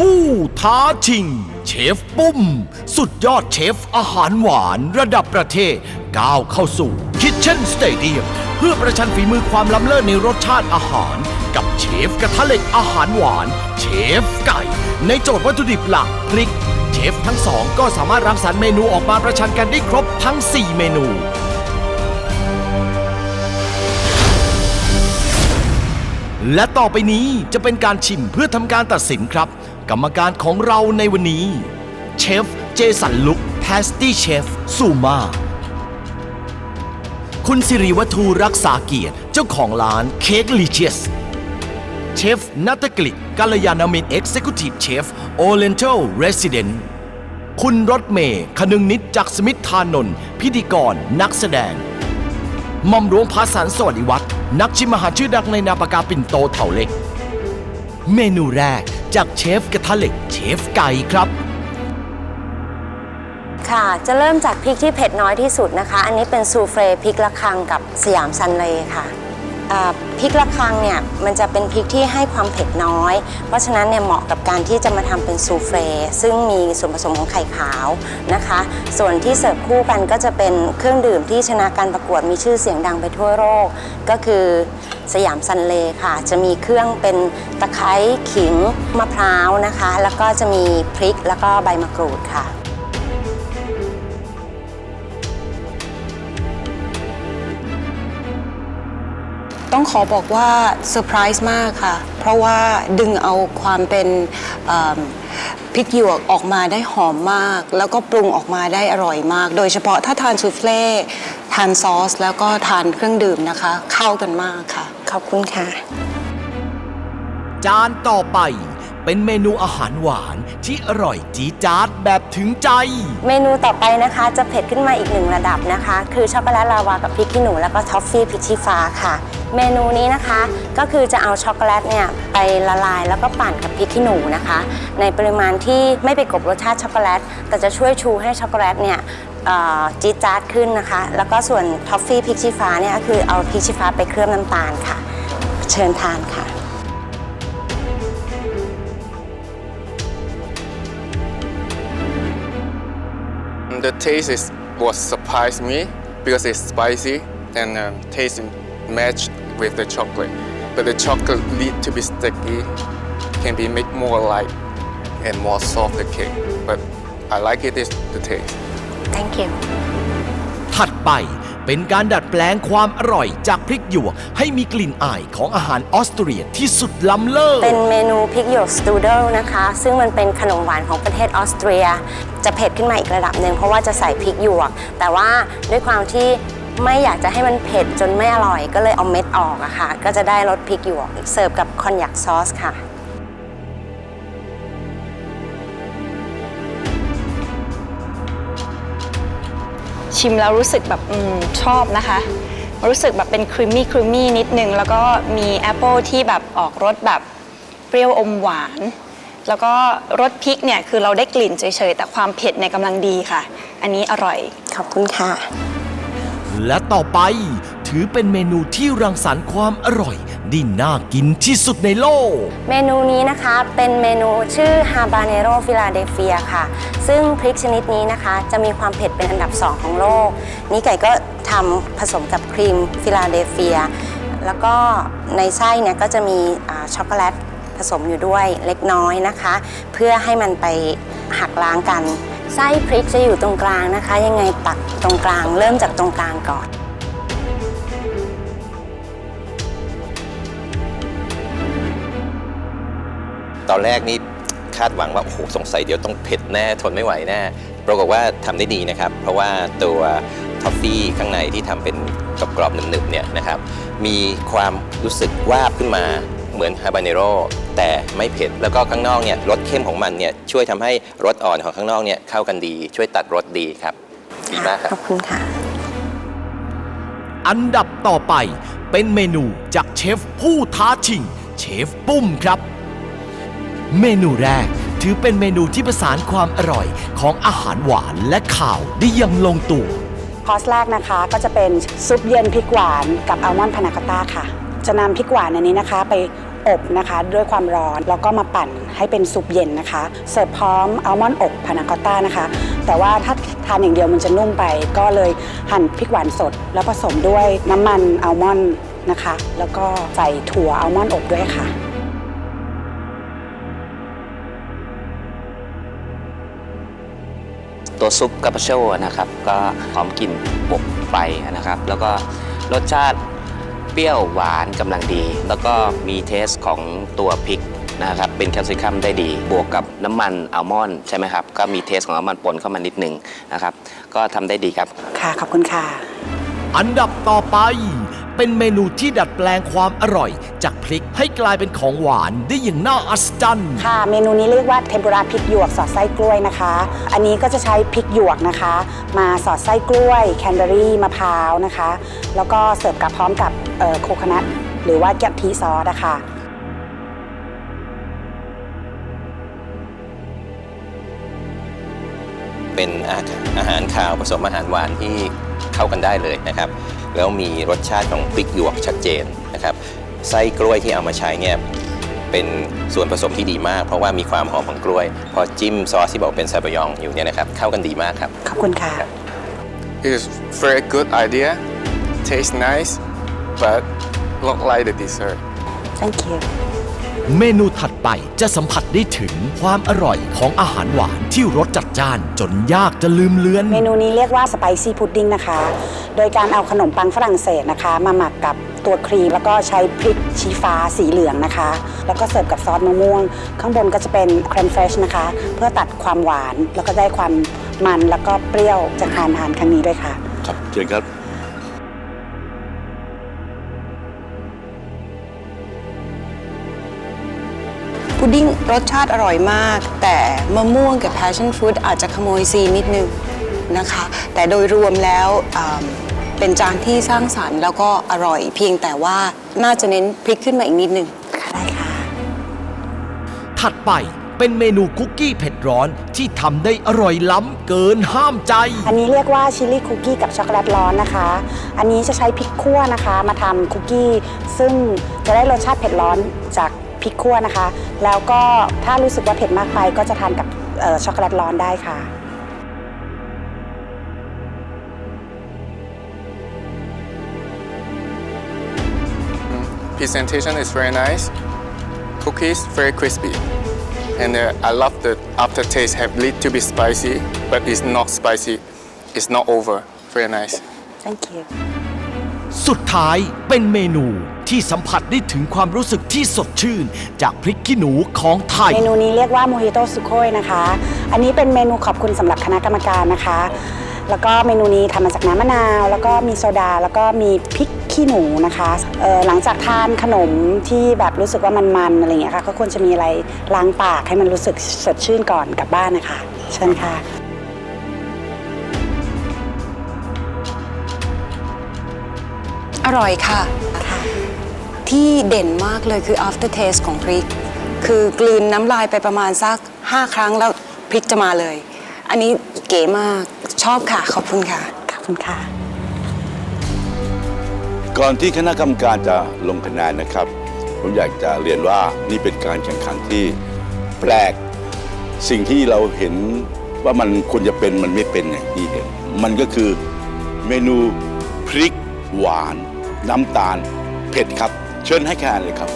ผู้ท้าชิง เชฟปุ้ม สุดยอดเชฟอาหารหวานระดับประเทศ ก้าวเข้าสู่ Kitchen Stadium เพื่อประชันฝีมือความล้ำเลิศในรสชาติอาหาร กับเชฟกระทะเหล็กอาหารหวาน เชฟไก่ ในโจทย์วัตถุดิบหลักพริก เชฟทั้งสองก็สามารถรังสรรค์เมนูออกมาประชันกันได้ครบทั้ง 4 เมนูและต่อไปนี้จะเป็นการชิมเพื่อทำการตัดสินครับ กรรมการของเราในวันนี้ เชฟเจสันลุกแพสตี้เชฟซูมาคุณสิริวัฒูรักษาเกียรติเจ้าของร้านเค้กลิเชียสเชฟนัตกฤษกัลยานามินเอ็กซ์เซคิวทีฟเชฟโอเลน t ท l เรสซิเดนต์คุณรถเมย์คนึงนิดจากสมิทธานนท์พิธีกรนักแสดงมอมหลวงพาสันสวัสดิวัฒน์นักชิมอาหารชื่อดังในนาปากกาปิ่นโตเถาเล็ก เมนูแรก จากเชฟกระทะเหล็กเชฟไก่ครับ ค่ะ จะเริ่มจากพริกที่เผ็ดน้อยที่สุดนะคะ อันนี้เป็นซูเฟรพริกละคังกับสยามซันเลยค่ะอ่าพริกละคังเนี่ยมันจะเป็นพริกที่ให้ความเผ็ดน้อย เพราะฉะนั้นเนี่ยเหมาะกับการที่จะมาทำเป็นซูเฟรซึ่งมีส่วนผสมของไข่ขาวนะคะ ส่วนที่เสิร์ฟคู่กันก็จะเป็นเครื่องดื่มที่ชนะการประกวดมีชื่อเสียงดังไปทั่วโลกก็คือ สยามซันเลค่ะ จะมีเครื่องเป็นตะไคร้ขิงมะพร้าวนะคะ แล้วก็จะมีพริกแล้วก็ใบมะกรูดค่ะ ต้องขอบอกว่าเซอร์ไพรส์มากค่ะ เพราะว่าดึงเอาความเป็นพริกหยวกออกมาได้หอมมาก แล้วก็ปรุงออกมาได้อร่อยมาก โดยเฉพาะถ้าทานซูเฟ่ทานซอส แล้วก็ทานเครื่องดื่มนะคะ เข้ากันมากค่ะ ขอบคุณค่ะ จานต่อไปเป็นเมนูอาหารหวานที่อร่อยจี๊ดจ๊าดแบบถึงใจ เมนูต่อไปนะคะจะเผ็ดขึ้นมาอีกหนึ่งระดับนะคะ คือช็อกโกแลตลาวากับพริกขี้หนูแล้วก็ทอฟฟี่พริกชี้ฟ้าค่ะ เมนูนี้นะคะก็คือจะเอาช็อกโกแลตเนี่ยไปละลายแล้วก็ปั่นกับพริกขี้หนูนะคะ ในปริมาณที่ไม่ไปกลบรสชาติช็อกโกแลตแต่จะช่วยชูให้ช็อกโกแลตเนี่ยเอ่อ จี๊ดจ๊าดขึ้นนะคะ แล้วก็ส่วนท็อฟฟี่พริกชี้ฟ้าเนี่ยก็คือเอาพริกชี้ฟ้าไปเคลือบน้ำตาลค่ะ เชิญทานค่ะ The taste is what surprised me because it's spicy and um, taste matched with the chocolate. But the chocolate need to be sticky, can be make more light and more soft the cake. But I like it is the taste. Thank you ถัดไปเป็นการดัดแปลงความอร่อยจากพริกหยวกให้มีกลิ่นอายของอาหารออสเตรียที่สุดล้ำเลิศ เป็นเมนูพริกหยวกสตูเดิลนะคะ ซึ่งมันเป็นขนมหวานของประเทศออสเตรีย จะเผ็ดขึ้นมาอีกระดับหนึ่งเพราะว่าจะใส่พริกหยวก แต่ว่าด้วยความที่ไม่อยากจะให้มันเผ็ดจนไม่อร่อย ก็เลยเอาเม็ดออกอะค่ะ ก็จะได้รสพริกหยวกเสิร์ฟกับคอนยักซอสค่ะ ชิมแล้วรู้สึกแบบอมชอบนะคะ รู้สึกแบบเป็นครีมมี่ครีมมี่นิดนึง แล้วก็มีแอปเปิลที่แบบออกรสแบบเปรี้ยวอมหวาน แล้วก็รสพริกเนี่ยคือเราได้กลิ่นเฉยๆ แต่ความเผ็ดในยกำลังดีค่ะ อันนี้อร่อย ขอบคุณค่ะ และต่อไป ถือเป็นเมนูที่รังสรรค์ความอร่อยไดีน่ากินที่สุดในโลก เมนูนี้นะคะเป็นเมนูชื่อ Habanero Philadelphia ค่ะ ซึ่งพริกชนิดนี้นะคะ จะมีความเผ็ดเป็นอันดับ 2 ของโลก นี่ไก่ก็ทำผสมกับครีมฟิลาเดลเฟีย แล้วก็ในไส้เนี่ยก็จะมีช็อกโกแลตผสมอยู่ด้วยเล็กน้อยนะคะ เพื่อให้มันไปหักล้างกัน ไส้พริกจะอยู่ตรงกลางนะคะ ยังไงตักตรงกลาง เริ่มจากตรงกลางก่อน ตอนแรกนี่คาดหวังว่าโอ้โหสงสัยเดี๋ยวต้องเผ็ดแน่ทนไม่ไหวแน่ปรากฏว่าทำได้ดีนะครับ เพราะว่าตัวทอฟฟี่ข้างในที่ทำเป็นกรอบๆหนึบๆเนี่ยนะครับมีความรู้สึกวาบขึ้นมาเหมือนฮาบาเนโรแต่ไม่เผ็ด แล้วก็ข้างนอกเนี่ยรสเข้มของมันเนี่ยช่วยทำให้รสอ่อนของข้างนอกเนี่ยเข้ากันดี ช่วยตัดรสดีครับดีมากครับขอบคุณค่ะ อันดับต่อไปเป็นเมนูจากเชฟผู้ท้าชิง เชฟปุ้มครับ เมนูแรก ถือเป็นเมนูที่ประสานความอร่อยของอาหารหวานและข่าวได้อยังลงตัว คอร์สแรกนะคะก็จะเป็นซุปเย็นพริกหวานกับอัลมอนด์พานาคอตต้าค่ะ จะนำพริกหวานอันนี้นะคะไปอบนะคะด้วยความร้อนแล้วก็มาปั่นให้เป็นซุปเย็นนะคะ เสิร์ฟพร้อมอัลมอนด์อบพานาคอตต้านะคะ แต่ว่าถ้าทานอย่างเดียวมันจะนุ่มไป ก็เลยหั่นพริกหวานสด แล้วผสมด้วยน้ำมันอัลมอนด์นะคะ แล้วก็ใส่ถั่วอัลมอนด์อบด้วยค่ะ ตัวซุปกาปาโชนะครับก็หอมกลิ่นอบไฟนะครับ แล้วก็รสชาติเปรี้ยวหวานกำลังดี แล้วก็มีเทสของตัวพริกนะครับเป็นแคลซิคัมได้ดี บวกกับน้ำมันอัลมอนด์ใช่ไหมครับ ก็มีเทสของอัลมอนด์ปนเข้ามานิดนึงนะครับ ก็ทำได้ดีครับ ค่ะ ขอบคุณค่ะ อันดับต่อไป เป็นเมนูที่ดัดแปลงความอร่อย จากพริกให้กลายเป็นของหวานได้อย่างน่าอัศจรรย์ค่ะ เมนูนี้เรียกว่าเทมปุระพริกหยวกสอดไส้กล้วยนะคะ อันนี้ก็จะใช้พริกหยวกนะคะ มาสอดไส้กล้วย แคนเบอรี่มะพร้าวนะคะ แล้วก็เสิร์ฟกับพร้อมกับโคคนัทหรือว่าแกะทิซอสนะคะ เป็นอาหารอาหารคาวผสมอาหารหวานที่เข้ากันได้เลยนะครับ แล้วมีรสชาติของพริกหยวกชัดเจนนะครับไส้กล้วยที่เอามาใช้เนี่ยเป็นส่วนผสมที่ดีมาก เพราะว่ามีความหอมของกล้วย พอจิ้มซอสที่บอกเป็นซาบะยองอยู่เนี่ยนะครับเข้ากันดีมากครับ ขอบคุณค่ะ It is very good idea, tastes nice, but not like the dessert. thank you เมนูถัดไปจะสัมผัสได้ถึงความอร่อยของอาหารหวานที่รสจัดจ้านจนยากจะลืมเลือน เมนูนี้เรียกว่าสไปซี่พุดดิ้งนะคะ โดยการเอาขนมปังฝรั่งเศสนะคะ มาหมักกับตัวครีมแล้วก็ใช้พริกชี้ฟ้าสีเหลืองนะคะ แล้วก็เสิร์ฟกับซอสมะม่วง ข้างบนก็จะเป็นเครมเฟรชนะคะ เพื่อตัดความหวานแล้วก็ได้ความมันแล้วก็เปรี้ยวจากทานอาหารครั้งนี้ด้วยค่ะ ครับเชิญครับ พุดดิ้งรสชาติอร่อยมาก แต่มะม่วงกับ passion fruit อาจจะขโมยซีนนิดนึงนะคะ แต่โดยรวมแล้วอ่าเป็นจานที่สร้างสรรค์แล้วก็อร่อย เพียงแต่ว่าน่าจะเน้นพริกขึ้นมาอีกนิดนึงได้ค่ะ ถัดไปเป็นเมนูคุกกี้เผ็ดร้อนที่ทำได้อร่อยล้ำเกินห้ามใจ อันนี้เรียกว่าชิลลี่คุกกี้กับช็อกโกแลตร้อนนะคะ อันนี้จะใช้พริกคั่วนะคะ มาทำคุกกี้ ซึ่งจะได้รสชาติเผ็ดร้อนจาก พริกคั่วนะคะ แล้วก็ถ้ารู้สึกว่าเผ็ดมากไปก็จะทานกับเอ่อช็อกโกแลตร้อนได้ค่ะ Presentation is very nice. Cookies very crispy, and uh, I love the aftertaste have little bit spicy, but it's not spicy. It's not over. Very nice. thank you สุดท้ายเป็นเมนู ที่สัมผัสได้ถึงความรู้สึกที่สดชื่น จากพริกขี้หนูของไทย เมนูนี้เรียกว่าโมฮิโตสุโคยนะคะ อันนี้เป็นเมนูขอบคุณสำหรับคณะกรรมการนะคะ แล้วก็เมนูนี้ทำมาจากน้ำมะนาว แล้วก็มีโซดา แล้วก็มีพริกขี้หนูนะคะเอ่อหลังจากทานขนมที่แบบรู้สึกว่ามันๆอะไรอย่างเงี้ยค่ะ ก็ควรจะมีอะไรล้างปากให้มันรู้สึกสดชื่นก่อนกลับบ้านนะคะ เชิญค่ะ อร่อยค่ะ ที่เด่นมากเลยคือ after taste ของพริก คือกลืนน้ำลายไปประมาณสัก 5 ครั้งแล้วพริกจะมาเลย อันนี้เก๋มากชอบค่ะ ขอบคุณค่ะ ขอบคุณค่ะ ก่อนที่คณะกรรมการจะลงคะแนนนะครับ ผมอยากจะเรียนว่านี่เป็นการแข่งขันที่แปลกสิ่งที่เราเห็นว่ามันควรจะเป็นมันไม่เป็นอย่างที่เห็น มันก็คือเมนูพริกหวาน น้ำตาล เผ็ดครับ เชิญให้คะแนนเลยครับ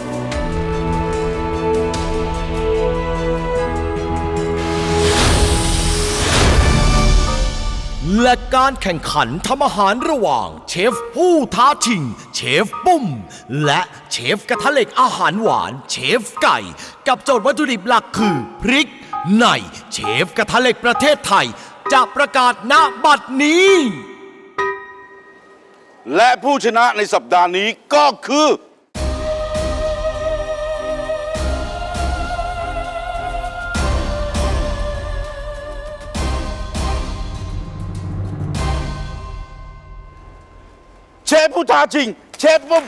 และการแข่งขันทำอาหารระหว่าง เชฟผู้ท้าชิง เชฟปุ้ม และเชฟกระทะเหล็กอาหารหวาน เชฟไก่ กับโจทย์วัตถุดิบหลักคือพริก ในเชฟกระทะเหล็กประเทศไทย จะประกาศณบัดนี้ และผู้ชนะในสัปดาห์นี้ก็คือ ฟผู้ท้าชิง เชฟปุ้ม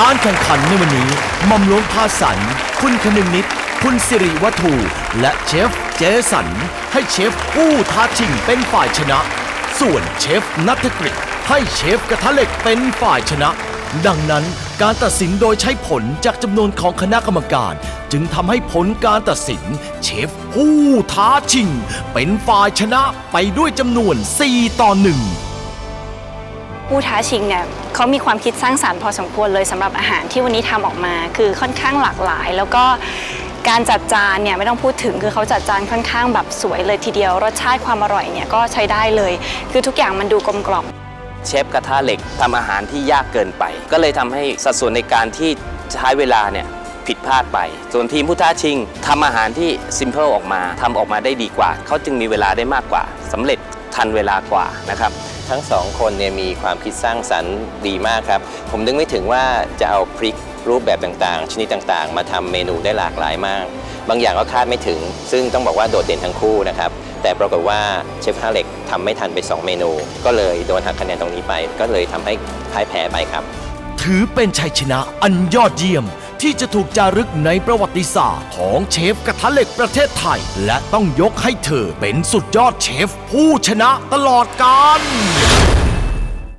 การแข่งขันในวันนี้หม่อมหลวงพาสัน คุณคนึงนิด คุณสิริวัฒูและเชฟเจสัน ให้เชฟผู้ท้าชิงเป็นฝ่ายชนะ ส่วนเชฟนัทกฤษให้เชฟกระทะเหล็กเป็นฝ่ายชนะ ดังนั้น การตัดสินโดยใช้ผลจากจำนวนของคณะกรรมการ จึงทำให้ผลการตัดสิน เชฟผู้ท้าชิง เป็นฝ่ายชนะไปด้วยจำนวน 4 ต่อ 1 ผู้ท้าชิงเนี่ยเขามีความคิดสร้างสารรค์พอสมควรเลยสำหรับอาหารที่วันนี้ทำออกมา คือค่อนข้างหลากหลาย แล้วก็การจัดจานเนี่ยไม่ต้องพูดถึงคือเขาจัดจานค่อนข้างแบบสวยเลยทีเดียว รสชาติความอร่อยเนี่ยก็ใช้ได้เลย คือทุกอย่างมันดูกลมกล่อม เชฟกระทะเหล็กทำอาหารที่ยากเกินไป ก็เลยทำให้สัดส่วนในการที่ใช้เวลาเนี่ยผิดพลาดไป ส่วนทีมผู้ท้าชิงทำอาหารที่ซิมเ l ิลออกมาทำออกมาได้ดีกว่า เขาจึงมีเวลาได้มากกว่าสำเร็จทันเวลากว่านะครับทั้งสองคนเนี่ยมีความคิดสร้างสรรค์ดีมากครับ ผมนึกไม่ถึงว่าจะเอาพริกรูปแบบต่างๆ ชนิดต่างๆ มาทำเมนูได้หลากหลายมาก บางอย่างก็คาดไม่ถึง ซึ่งต้องบอกว่าโดดเด่นทั้งคู่นะครับ แต่ปรากฏว่าเชฟฮาเล็กทำไม่ทันไป 2 เมนู ก็เลยโดนหักคะแนนตรงนี้ไป ก็เลยทำให้พ่ายแพ้ไปครับ ถือเป็นชัยชนะอันยอดเยี่ยมที่จะถูกจารึกในประวัติศาสตร์ของเชฟกระทะเหล็กประเทศไทย และต้องยกให้เธอเป็นสุดยอดเชฟผู้ชนะตลอดกาล